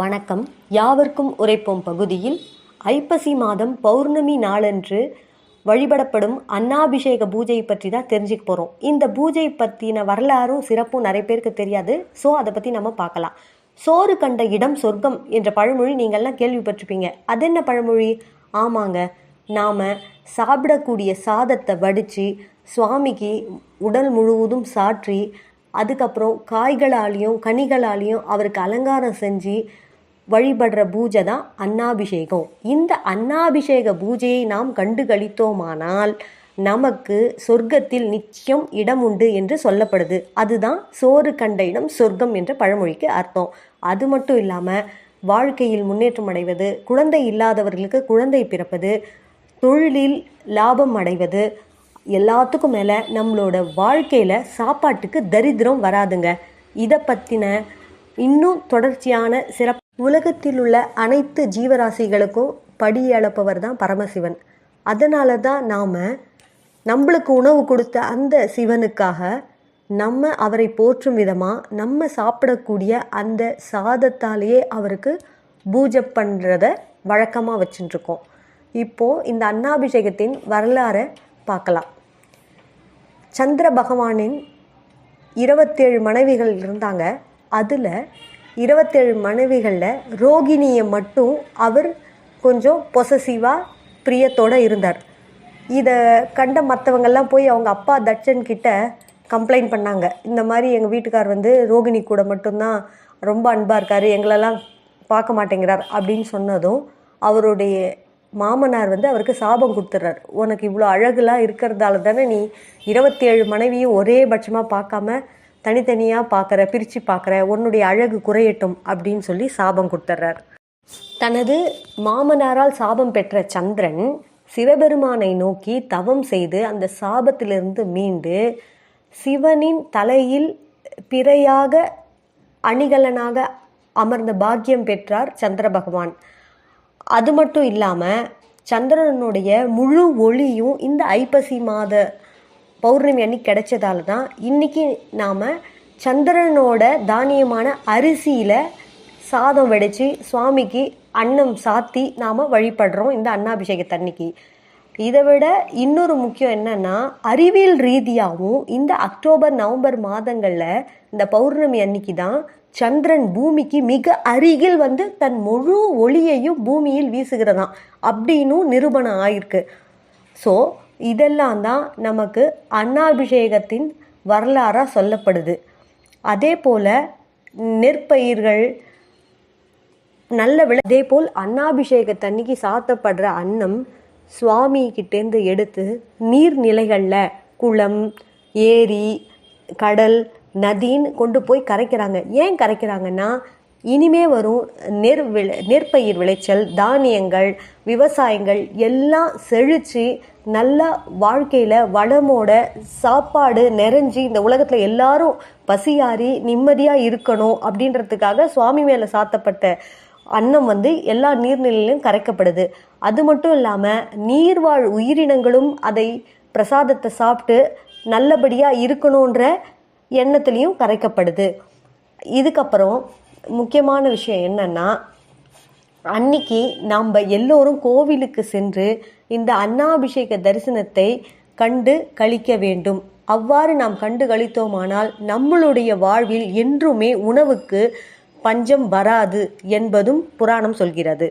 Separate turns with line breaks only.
வணக்கம். யாவர்க்கும் உரைப்போம் பகுதியில் ஐப்பசி மாதம் பௌர்ணமி நாளன்று வழிபடப்படும் அன்னாபிஷேக பூஜை பற்றி தான் தெரிஞ்சுக்க போகிறோம் இந்த பூஜை பற்றின வரலாறும் சிறப்பும் நிறைய பேருக்கு தெரியாது. ஸோ அதை பற்றி நம்ம பார்க்கலாம். சோறு கண்ட இடம் சொர்க்கம் என்ற பழமொழி நீங்கள்லாம் கேள்விப்பட்டிருப்பீங்க. அது என்ன பழமொழி? ஆமாங்க. நாம் சாப்பிடக்கூடிய சாதத்தை வடித்து சுவாமிக்கு உடல் முழுவதும் சாற்றி அதுக்கப்புறம் காய்களாலையும் கனிகளாலேயும் அவருக்கு அலங்காரம் செஞ்சு வழிபடுற பூஜை தான் அன்னாபிஷேகம். இந்த அன்னாபிஷேக பூஜையை நாம் கண்டு கழித்தோமானால் நமக்கு சொர்க்கத்தில் நிச்சயம் இடம் உண்டு என்று சொல்லப்படுது. அதுதான் சோறு கண்ட இடம் சொர்க்கம் என்ற பழமொழிக்கு அர்த்தம். அது மட்டும் இல்லாமல் வாழ்க்கையில் முன்னேற்றம் அடைவது குழந்தை இல்லாதவர்களுக்கு குழந்தை பிறப்பது தொழிலில் லாபம் அடைவது எல்லாத்துக்கும் மேலே நம்மளோட வாழ்க்கையில் சாப்பாட்டுக்கு தரித்திரம் வராதுங்க. இதை பற்றின இன்னும் தொடர்ச்சியான சிறப்பு உலகத்தில் உள்ள அனைத்து ஜீவராசிகளுக்கும் படி அளப்பவர் தான் பரமசிவன். அதனால தான் நாம் நம்மளுக்கு உணவு கொடுத்த அந்த சிவனுக்காக நம்ம அவரை போற்றும் விதமாக நம்ம சாப்பிடக்கூடிய அந்த சாதத்தாலேயே அவருக்கு பூஜை பண்ணுறத வழக்கமாக வச்சுட்டுருக்கோம். இப்போது இந்த அன்னாபிஷேகத்தின் வரலாறை பார்க்கலாம். சந்திர பகவானின் இருபத்தேழு மனைவிகள் இருந்தாங்க. அதில் இருபத்தேழு மனைவிகளில் ரோகிணியை மட்டும் அவர் கொஞ்சம் பொசசிவாக பிரியத்தோடு இருந்தார். இதை கண்ட மற்றவங்கெல்லாம் போய் அவங்க அப்பா தட்சன் கிட்ட கம்ப்ளைண்ட் பண்ணாங்க. இந்த மாதிரி எங்கள் வீட்டுக்கார் வந்து ரோகிணி கூட மட்டும்தான் ரொம்ப அன்பாக இருக்கார் எங்களெல்லாம் பார்க்க மாட்டேங்கிறார் அப்படின்னு சொன்னதும் அவருடைய மாமனார் வந்து அவருக்கு சாபம் கொடுத்துட்றார். உனக்கு இவ்வளோ அழகுலாம் இருக்கிறதால தானே நீ இருபத்தேழு மனைவியும் ஒரே பட்சமாக பார்க்காம தனித்தனியாக பார்க்குற பிரித்து பார்க்குற உன்னுடைய அழகு குறையட்டும் அப்படின்னு சொல்லி சாபம் கொடுத்துட்றார் தனது மாமனாரால் சாபம் பெற்ற சந்திரன் சிவபெருமானை நோக்கி தவம் செய்து அந்த சாபத்திலிருந்து மீண்டு சிவனின் தலையில் பிறையாக அணிகலனாக அமர்ந்த பாக்கியம் பெற்றார் சந்திர பகவான். அது மட்டும் இல்லாமல் சந்திரனுடைய முழு ஒளியும் இந்த ஐப்பசி மாத பௌர்ணமி அன்னைக்கு கிடைச்சதால தான் இன்றைக்கி நாம் சந்திரனோட தானியமான அரிசியில் சாதம் வெடித்து சுவாமிக்கு அன்னம் சாத்தி நாம் வழிபடுறோம் இந்த அன்னாபிஷேகத்தன்னைக்கு இதை விட இன்னொரு முக்கியம் என்னன்னா அறிவியல் ரீதியாகவும் இந்த அக்டோபர் நவம்பர் மாதங்களில் இந்த பௌர்ணமி அன்னைக்கு தான் சந்திரன் பூமிக்கு மிக அருகில் வந்து தன் முழு ஒளியையும் பூமியில் வீசுகிறதாம். அப்படின்னும் நிரூபணம் ஆயிருக்கு. ஸோ இதெல்லாம் தான் நமக்கு அன்னாபிஷேகத்தின் வரலாறாக சொல்லப்படுது. அதே போல் நெற்பயிர்கள் நல்ல விளை அதே போல் அன்னாபிஷேகத்தன்னைக்கு சாத்தப்படுற அன்னம் சுவாமி கிட்டேருந்து எடுத்து நீர்நிலைகளில் குளம் ஏரி கடல் நதின்னு கொண்டு போய் கரைக்கிறாங்க. ஏன் கரைக்கிறாங்கன்னா இனிமே வரும் நெற் விளை நெற்பயிர் விளைச்சல் தானியங்கள் விவசாயங்கள் எல்லாம் செழித்து நல்லா வாழ்க்கையில் வளமோட சாப்பாடு நிறைஞ்சி இந்த உலகத்தில் எல்லாரும் பசியாறி நிம்மதியாக இருக்கணும் அப்படின்றதுக்காக சுவாமி மேலே சாத்தப்பட்ட அன்னம் வந்து எல்லா நீர்நிலையிலும் கரைக்கப்படுது. அது மட்டும் இல்லாமல் நீர்வாழ் உயிரினங்களும் அதை பிரசாதத்தை சாப்பிட்டு நல்லபடியாக இருக்கணுன்ற எண்ணத்துலேயும் கரைக்கப்படுது. இதுக்கப்புறம் முக்கியமான விஷயம் என்னென்னா அன்னைக்கு நாம் எல்லோரும் கோவிலுக்கு சென்று இந்த அன்னாபிஷேக தரிசனத்தை கண்டு கழிக்க வேண்டும். அவ்வாறு நாம் கண்டு கழித்தோமானால் நம்மளுடைய வாழ்வில் என்றுமே உணவுக்கு பஞ்சம் வராது என்பதும் புராணம் சொல்கிறது.